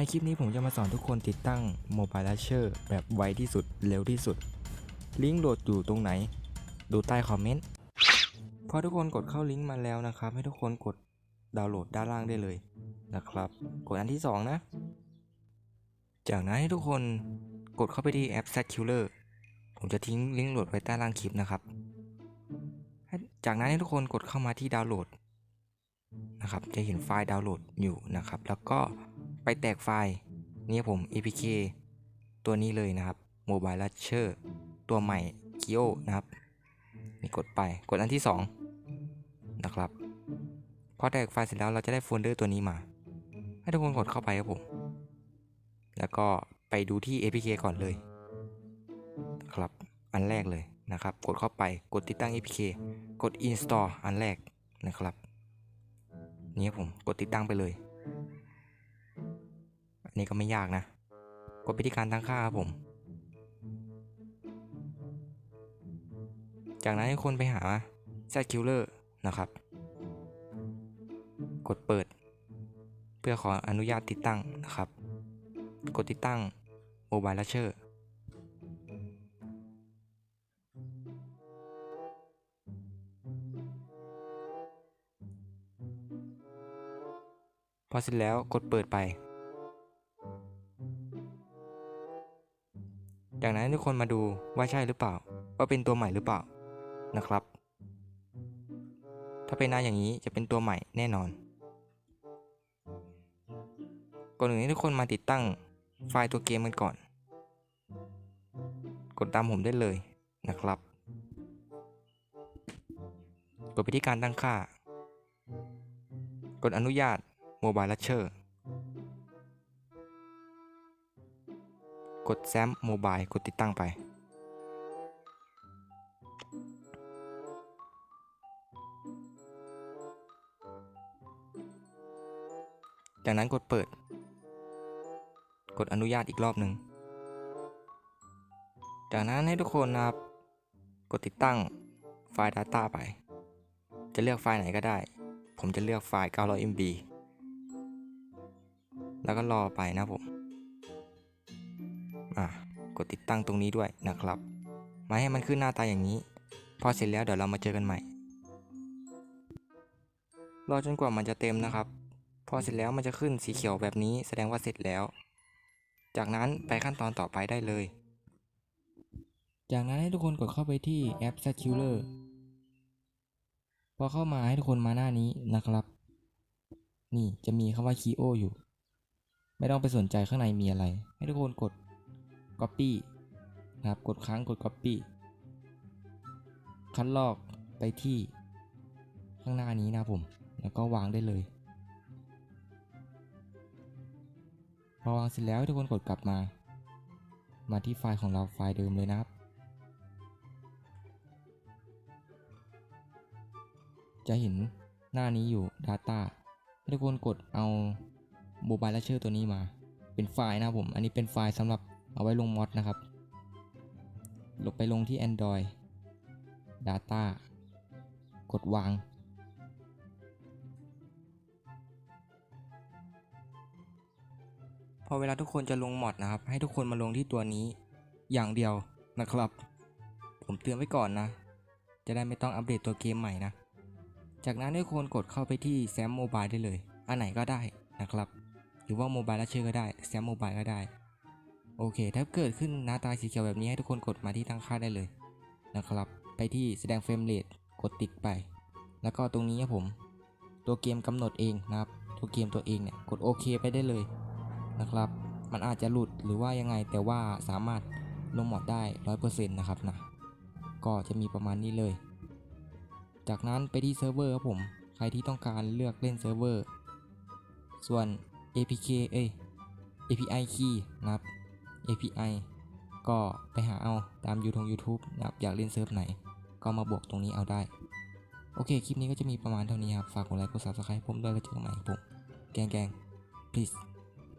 ในคลิปนี้ผมจะมาสอนทุกคนติดตั้ง Mobile Launcher แบบไวที่สุดเร็วที่สุด ลิงก์โหลดอยู่ตรงไหน ดูใต้คอมเมนต์ พอทุกคนกดเข้าลิงก์มาแล้วนะครับ ให้ทุกคนกดดาวน์โหลดด้านล่างได้เลยนะครับ กดอันที่ 2 นะ จากนั้นให้ทุกคนกดเข้าไปที่แอป z k i l l e r ผมจะทิ้งลิงก์โหลดไว้ใต้ล่างคลิปนะครับ จากนั้นให้ทุกคนกดเข้ามาที่ดาวน์โหลดนะครับ จะเห็นไฟล์ดาวน์โหลดอยู่นะครับ แล้วก็ ไปแตกไฟล์นี่ผม apk ตัวนี้เลยนะครับ mobile launcher ตัวใหม่ kio นะครับนี่กดไปกดอันที่ 2 นะครับพอแตกไฟล์เสร็จแล้วเราจะได้โฟลเดอร์ตัวนี้มา ให้ทุกคนกดเข้าไปครับผม แล้วก็ไปดูที่ apk ก่อนเลยนะครับอันแรกเลยนะครับ กดเข้าไปกดติดตั้ง apk กด install อันแรกนะครับ นี่ผมกดติดตั้งไปเลย อันนี้ก็ไม่ยากนะ กดไปที่การตั้งค่าครับผม จากนั้นให้คนไปหา z k i l l e r นะครับ กดเปิด เพื่อขออนุญาตติดตั้งนะครับ กดติดตั้ง Mobile Launcher พอเสร็จแล้วกดเปิดไป จากนั้นทุกคนมาดูว่าใช่หรือเปล่า ว่าเป็นตัวใหม่หรือเปล่านะครับ ถ้าเป็นหน้าอย่างนี้จะเป็นตัวใหม่แน่นอน ก่อนอื่นให้ทุกคนมาติดตั้งไฟล์ตัวเกมกันก่อน กดตามผมได้เลยนะครับ กดไปที่การตั้งค่า กดอนุญาต Mobile Launcher กดแซมโมบายกดติดตั้งไป จากนั้นกดเปิด กดอนุญาตอีกรอบหนึ่ง จากนั้นให้ทุกคนนะครับ กดติดตั้งไฟล์ Data ไป จะเลือกไฟล์ไหนก็ได้ ผมจะเลือกไฟล์ 900 MB แล้วก็รอไปนะผม อะกดติดตั้งตรงนี้ด้วยนะครับ มาให้มันขึ้นหน้าตาอย่างนี้ พอเสร็จแล้วเดี๋ยวเรามาเจอกันใหม่ รอจนกว่ามันจะเต็มนะครับ พอเสร็จแล้วมันจะขึ้นสีเขียวแบบนี้แสดงว่าเสร็จแล้ว จากนั้นไปขั้นตอนต่อไปได้เลย จากนั้นให้ทุกคนกดเข้าไปที่แอป s a c u l e r พอเข้ามาให้ทุกคนมาหน้านี้นะครับ นี่จะมีคำว่า Kio อยู่ ไม่ต้องไปสนใจข้างในมีอะไร ให้ทุกคนกด Copy นะครับกดค้างกด Copy คัดลอกไปที่ข้างหน้านี้นะผม แล้วก็วางได้เลย พอวางเสร็จแล้วทุกคนกดกลับมา มาที่ไฟล์ของเราไฟล์เดิมเลยนะครับจะเห็นหน้านี้อยู่ Data ทุกคนกดเอา Mobile Launcher ตัวนี้มา เป็นไฟล์นะผม อันนี้เป็นไฟล์สำหรับ เอาไว้ลงมอดนะครับ ลงไปลงที่ Android Data กดวาง พอเวลาทุกคนจะลงมอดนะครับ ให้ทุกคนมาลงที่ตัวนี้อย่างเดียวนะครับ ผมเตือนไว้ก่อนนะ จะได้ไม่ต้องอัปเดตตัวเกมใหม่นะ จากนั้นทุกคนกดเข้าไปที่แซมโมบายได้เลย อันไหนก็ได้นะครับ หรือว่าโมบายแลัชเชอร์ก็ได้ แซมโมบายก็ได้ โอเค ถ้าเกิดขึ้นหน้าตาสีเขียวแบบนี้ให้ทุกคนกดมาที่ตั้งค่าได้เลยนะครับ ไปที่แสดงเฟรมเรทกดติดไป แล้วก็ตรงนี้ครับผม ตัวเกมกำหนดเองนะครับ ตัวเกมตัวเองเนี่ยกดโอเคไปได้เลยนะครับ มันอาจจะหลุดหรือว่ายังไงแต่ว่าสามารถลงหมดได้ร้อยเปอร์เซ็นต์นะครับนะ ก็จะมีประมาณนี้เลย จากนั้นไปที่เซิร์ฟเวอร์ครับผม ใครที่ต้องการเลือกเล่นเซิร์ฟเวอร์ ส่วน APK เอ้ย API key นะครับ API ก็ไปหาเอาตามยูทง YouTube นะครับอยากเล่นเซิร์ฟไหน ก็มาบวกตรงนี้เอาได้ โอเค คลิปนี้ก็จะมีประมาณเท่านี้ครับ ฝากกดไลค์กด Subscribe ผมด้วยแล้วเจอกันใหม่ผม แกงแกง please